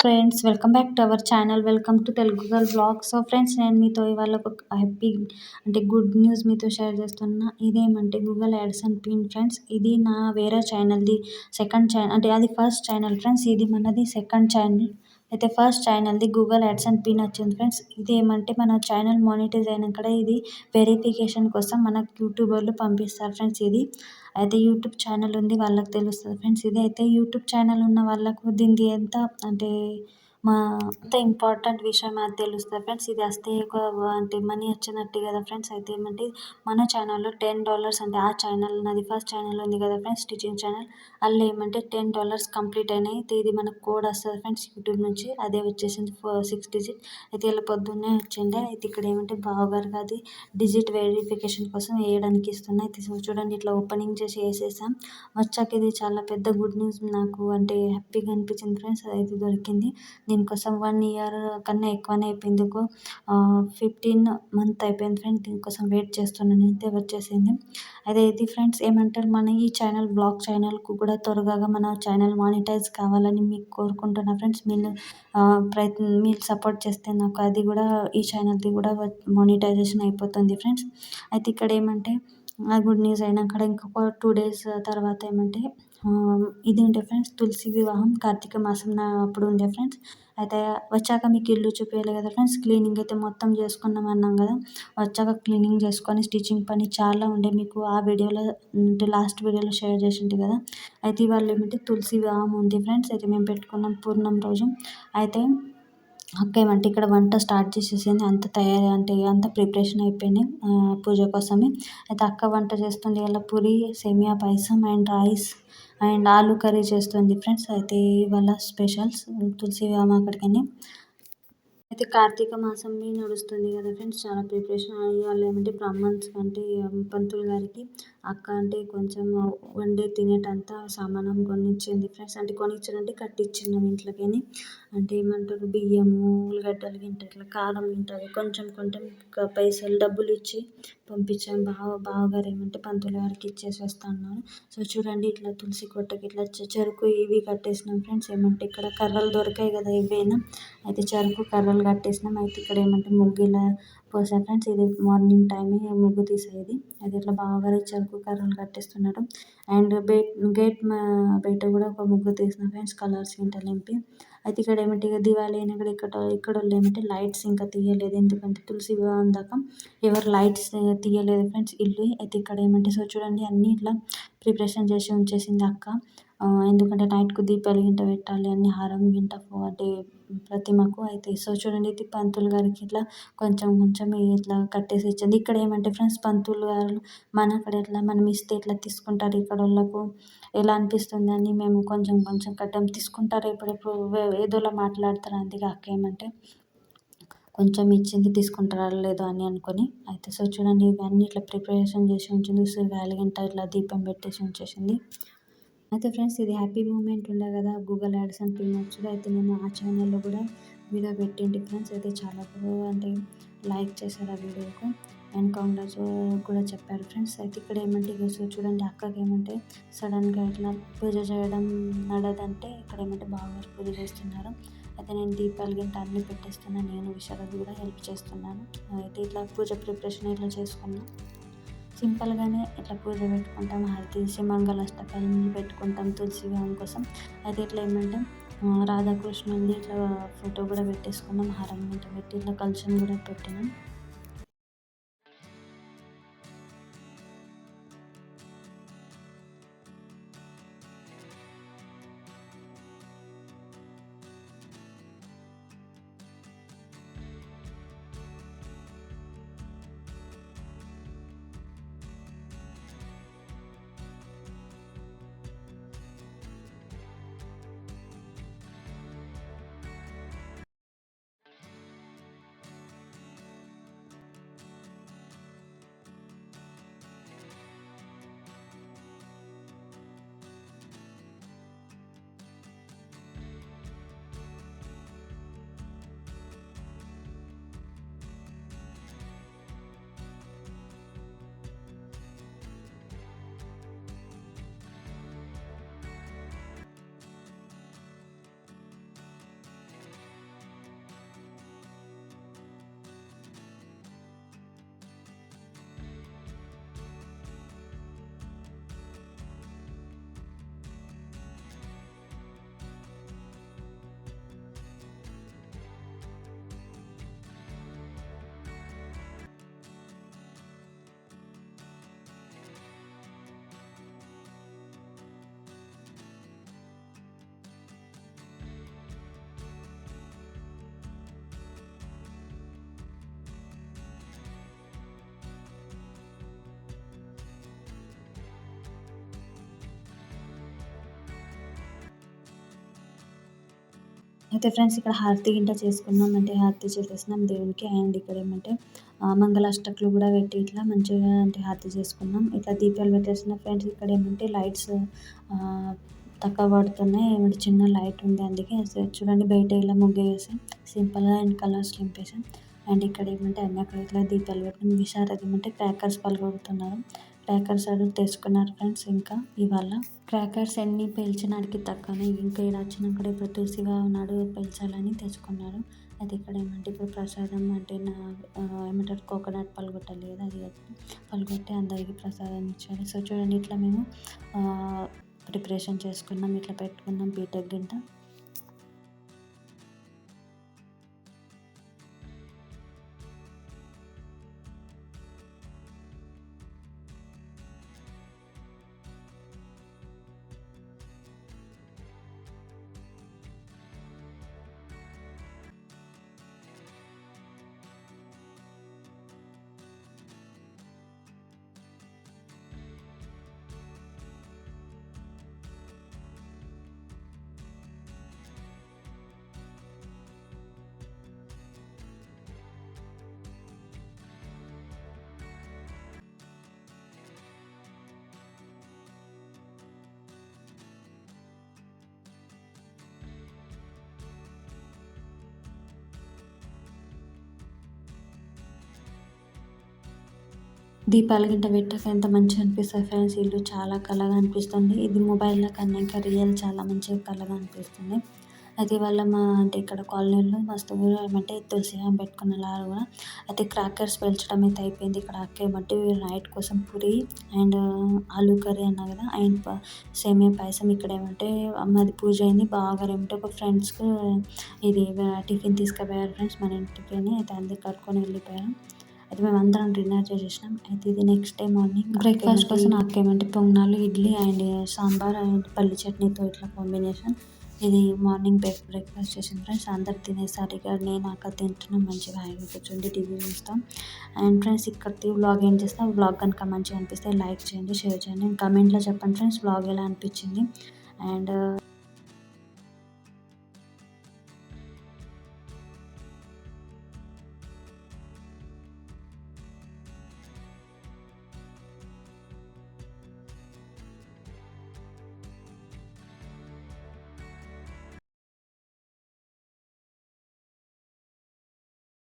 Friends welcome back to our channel. Welcome to Telugu girl blog so friends నేను మీతో ఇవాళ ఒక happy అంటే గుడ్ న్యూస్ మీతో షేర్ చేస్తున్నా. ఇదేమంటే Google ads and pin friends ఇది నా వేరే ఛానల్ది సెకండ్ ఛానల్ అంటే అది ఫస్ట్ ఛానల్ ఫ్రెండ్స్ ఇది మనది సెకండ్ ఛానల్ అయితే ఫస్ట్ ఛానల్ది గూగుల్ యాడ్స్ అండ్ పిన్ వచ్చింది ఫ్రెండ్స్ ఇది ఏమంటే మన ఛానల్ మానిటైజ్ అయినాక ఇది వెరిఫికేషన్ కోసం మనకు యూట్యూబర్లు పంపిస్తారు ఫ్రెండ్స్ ఇది. అయితే యూట్యూబ్ ఛానల్ ఉంది వాళ్ళకి తెలుస్తుంది. ఫ్రెండ్స్ ఇది అయితే యూట్యూబ్ ఛానల్ ఉన్న వాళ్ళకు దీనిది ఎంత అంటే మా అంత ఇంపార్టెంట్ విషయం అది తెలుస్తుంది ఫ్రెండ్స్ ఇది వస్తే అంటే మనీ వచ్చినట్టే కదా ఫ్రెండ్స్ అయితే ఏమంటే మన ఛానల్లో టెన్ డాలర్స్ అంటే ఆ ఛానల్ నాది ఫస్ట్ ఛానల్ ఉంది కదా ఫ్రెండ్స్ స్టిచింగ్ ఛానల్ అందులో ఏమంటే టెన్ డాలర్స్ కంప్లీట్ అయినాయి. ఇది మనకు కోడ్ వస్తుంది ఫ్రెండ్స్ యూట్యూబ్ నుంచి. అదే వచ్చేసింది సిక్స్ డిజిట్ అయితే ఇలా పొద్దున్నే వచ్చిండే. అయితే ఇక్కడ ఏమంటే బావగారికి అది డిజిట్ వెరిఫికేషన్ కోసం వేయడానికి ఇస్తున్నాయి అయితే చూడండి ఇట్లా ఓపెనింగ్ చేసి వేసేసాం. వచ్చాక ఇది చాలా పెద్ద గుడ్ న్యూస్ నాకు అంటే హ్యాపీగా అనిపించింది ఫ్రెండ్స్ అది దొరికింది. దీనికోసం వన్ ఇయర్ కన్నా ఎక్కువనే అయిపోయింది ఒక ఫిఫ్టీన్ మంత్ అయిపోయింది ఫ్రెండ్స్ దీనికోసం వెయిట్ చేస్తున్నాను. అయితే వచ్చేసింది. అదే ఇది ఫ్రెండ్స్ ఏమంటారు? మన ఈ ఛానల్ బ్లాగ్ ఛానల్కు కూడా త్వరగా మన ఛానల్ మానిటైజ్ కావాలని మీకు కోరుకుంటున్నా ఫ్రెండ్స్ మీరు ప్రయత్నం మీరు సపోర్ట్ చేస్తే నాకు అది కూడా ఈ ఛానల్ది కూడా మానిటైజేషన్ అయిపోతుంది ఫ్రెండ్స్ అయితే ఇక్కడ ఏమంటే ఆ గుడ్ న్యూస్ అయినాక ఇంకొక టూ డేస్ తర్వాత ఏమంటే ఇది ఉండే ఫ్రెండ్స్ తులసి వివాహం కార్తీక మాసం అప్పుడు ఉండే ఫ్రెండ్స్. అయితే వచ్చాక మీకు ఇల్లు చూపించాలి కదా ఫ్రెండ్స్ క్లీనింగ్ అయితే మొత్తం చేసుకున్నాం అన్నాం కదా. వచ్చాక క్లీనింగ్ చేసుకొని స్టిచ్చింగ్ పని చాలా ఉండే మీకు ఆ వీడియోలో అంటే లాస్ట్ వీడియోలో షేర్ చేసింది కదా. అయితే ఇవాళ ఏమంటే తులసి వివాహం ఉంది ఫ్రెండ్స్ అయితే మేము పెట్టుకున్నాం పూర్ణం రోజు. అయితే అక్క ఏమంటే ఇక్కడ వంట స్టార్ట్ చేసేసింది అంత తయారీ అంటే అంత ప్రిపరేషన్ అయిపోయింది పూజ కోసమే. అయితే అక్క వంట చేస్తుంది ఇలా పూరి సేమియా పాయసం అండ్ రైస్. అండ్ ఆలు కర్రీ చేస్తుంది ఫ్రెండ్స్. అయితే ఇవాళ స్పెషల్స్ తులసి వివాహం అక్కడికని. అయితే కార్తీక మాసం నడుస్తుంది కదా ఫ్రెండ్స్. చాలా ప్రిపరేషన్. వాళ్ళు ఏమంటే బ్రాహ్మణ్స్ అంటే పంతులు గారికి అక్క అంటే కొంచెం వండే తినేటంత సామానం కొనిచ్చింది ఫ్రెండ్స్. అంటే కొనిచ్చారంటే కట్టించినాం ఇంట్లోకి అంటే ఏమంటారు? బియ్యము ఉల్లిగడ్డలు గింట ఇట్లా కారం గింట కొంచెం కొంచెం పైసలు డబ్బులు ఇచ్చి పంపించాం. బావ బావగారు ఏమంటే పంతులు గారికి ఇచ్చేసి వస్తా అన్నారు సో చూడండి ఇట్లా తులసి కొట్టకి ఇట్లా చెరుకు ఇవి కట్టేసినాం ఫ్రెండ్స్. ఏమంటే ఇక్కడ కర్రలు దొరికాయి కదా ఇవేనా అయితే చెరుకు కర్రలు కట్టేసినాం. అయితే ఇక్కడ ఏమంటే ముగ్గుల ఇలా పోసా ఫ్రెండ్స్. ఇది మార్నింగ్ టైమే ముగ్గు తీసేది. అది ఇట్లా బాగా చెరుకు కర్రలు కట్టేస్తున్నాడు అండ్ బేట్ గేట్ బయట కూడా ఒక ముగ్గు తీసిన ఫ్రెండ్స్ కలర్స్ ఇంట నింపి అయితే ఇక్కడ ఏమిటి దివాళీ అయినా కూడా ఇక్కడ ఇక్కడ వాళ్ళు ఏమంటే లైట్స్ ఇంకా తీయలేదు. ఎందుకంటే తులసి వివాహం దాకా ఎవరు లైట్స్ తీయలేదు ఫ్రెండ్స్ ఇల్లు. అయితే ఇక్కడ ఏమంటే సో చూడండి అన్నీ ఇట్లా ప్రిపరేషన్ చేసి ఉంచేసింది అక్క. ఎందుకంటే నైట్కు దీపాలు గింట పెట్టాలి అన్ని హారం గింట అంటే ప్రతిమకు అయితే సో చూడండి ఇది పంతులు గారికి ఇట్లా కొంచెం కొంచెం ఇట్లా కట్టేసి ఇచ్చింది. ఇక్కడ ఏమంటే ఫ్రెండ్స్ పంతులు గారు మన అక్కడ ఎట్లా మనం ఇస్తే ఎట్లా తీసుకుంటారు? ఇక్కడ వాళ్ళకు ఎలా అనిపిస్తుంది అని మేము కొంచెం కొంచెం కట్టాం తీసుకుంటారు. ఎప్పుడెప్పుడు ఏదోలా మాట్లాడతారు. అందుకే అక్క ఏమంటే కొంచెం ఇచ్చింది తీసుకుంటారా లేదో అని అనుకొని అయితే సో చూడండి ఇవన్నీ ఇట్లా ప్రిపరేషన్ చేసి ఉంచింది. సో గంట ఇట్లా దీపం పెట్టేసి ఉంచేసింది. అయితే ఫ్రెండ్స్ ఇది హ్యాపీ మూమెంట్ ఉండే కదా. గూగుల్ యాడ్స్ అని పిన్ అయితే నేను ఆ ఛానల్లో కూడా వీడియో పెట్టింటి ఫ్రెండ్స్. అయితే చాలా అంటే లైక్ చేశారు ఆ వీడియోకు. అండ్ కాంగ్రెస్ కూడా చెప్పారు ఫ్రెండ్స్. అయితే ఇక్కడ ఏమంటే సో చూడండి అక్కకి ఏమంటే సడన్గా ఇట్లా పూజ చేయడం నడదంటే ఇక్కడ ఏమంటే బాగా పూజ చేస్తున్నారు. అయితే నేను దీపాలు గింట అన్నీ పెట్టేస్తున్నాను నేను విశారది కూడా హెల్ప్ చేస్తున్నాను. అయితే ఇట్లా పూజ ప్రిపరేషన్ ఇట్లా చేసుకున్నాను సింపుల్గానే ఇట్లా పూజ పెట్టుకుంటాం హారతి మంగళాష్టకాలు పెట్టుకుంటాం తులసి వివాహం కోసం. అయితే ఇట్లా ఏమంటే రాధాకృష్ణుడి ఇట్లా ఫోటో కూడా పెట్టేసుకున్నాం హారం ఇట్లా పెట్టి ఇట్లా కలుషం కూడా పెట్టినాం. అయితే ఫ్రెండ్స్ ఇక్కడ హారతి గింట చేసుకున్నాం. అంటే హారతి చేసేసినాం దేవునికి. అండ్ ఇక్కడ ఏమంటే మంగళాష్టకులు కూడా పెట్టి ఇట్లా మంచిగా అంటే హారతి చేసుకున్నాం. ఇట్లా దీపాలు పెట్టేసిన ఫ్రెండ్స్ ఇక్కడ ఏమంటే లైట్స్ తక్కువ పడుతున్నాయి ఏమంటే చిన్న లైట్ ఉంది అందుకే చూడండి బయట ఇలా ముగ్గు వేసాం సింపుల్గా అండ్ కలర్స్ నింపేసాం అండ్ ఇక్కడ ఏమంటే అన్ని అక్కడ ఇట్లా దీపాలు పెట్టిన. విషారది ఏమంటే క్రాకర్స్ పలుకొడుతున్నారు క్రాకర్స్ అవి తెచ్చుకున్నారు ఫ్రెండ్స్ ఇంకా ఇవాళ. క్రాకర్స్ ఎన్ని పేల్చినాడికి తక్కువనే ఇంకా ఇక్కడ వచ్చినాక ఇప్పుడు తులసిగా ఉన్నాడు పేల్చాలని తెచ్చుకున్నారు. అది ఇక్కడ ఏమంటే ఇప్పుడు ప్రసాదం అంటే నా ఏమంటారు కోకోనట్ పలుగొట్టాలి అది పలుగొట్టి అందరికీ ప్రసాదం ఇచ్చారు. సో చూడండి ఇట్లా మేము ప్రిపరేషన్ చేసుకున్నాం ఇట్లా పెట్టుకున్నాం బీటెక్ గింట దీపాల గింట పెట్టాక ఎంత మంచిగా అనిపిస్తుంది ఫ్రెండ్స్? ఇల్లు చాలా కలగా అనిపిస్తుంది. ఇది మొబైల్లో కన్నా ఇంకా రియల్ చాలా మంచిగా కలగా అనిపిస్తుంది. అయితే వాళ్ళ మా అంటే ఇక్కడ కాలనీలో మస్తు అంటే తులసి పెట్టుకున్న లాగా కూడా. అయితే క్రాకర్స్ పెంచడం అయితే అయిపోయింది. ఇక్కడ అక్కే ఏమంటే నైట్ కోసం పూరి అండ్ ఆలూ కర్రీ అన్నా కదా అండ్ సేమియా పాయసం ఇక్కడ ఏమంటే అమ్మది పూజ అయింది. బాగా ఏమంటే ఒక ఫ్రెండ్స్కి ఇది టిఫిన్ తీసుకుపోయారు ఫ్రెండ్స్ మన ఇంటికి అయితే అందరు కట్టుకొని వెళ్ళిపోయారు. అయితే మేము అందరం డిన్నర్ చేసేసినాం. అయితే ఇది నెక్స్ట్ డే మార్నింగ్ బ్రేక్ఫాస్ట్ కోసం ఏమంటే పొంగనాలు ఇడ్లీ అండ్ సాంబార్ అండ్ పల్లి చట్నీతో ఇట్లా కాంబినేషన్ ఇది మార్నింగ్ బ్రేక్ బ్రేక్ఫాస్ట్ చేసిన ఫ్రెండ్స్ అందరు తినేసరిగా నేను అక్కడ తింటున్నాం. మంచిగా హాయిగా కూర్చోండి టీవీ చూస్తాం. అండ్ ఫ్రెండ్స్ ఇక్కడ వ్లాగ్ ఏం చేస్తాం? వ్లాగ్ కనుక మంచిగా అనిపిస్తే లైక్ చేయండి షేర్ చేయండి. కమెంట్లో చెప్పండి ఫ్రెండ్స్ వ్లాగ్ ఎలా అనిపించింది? అండ్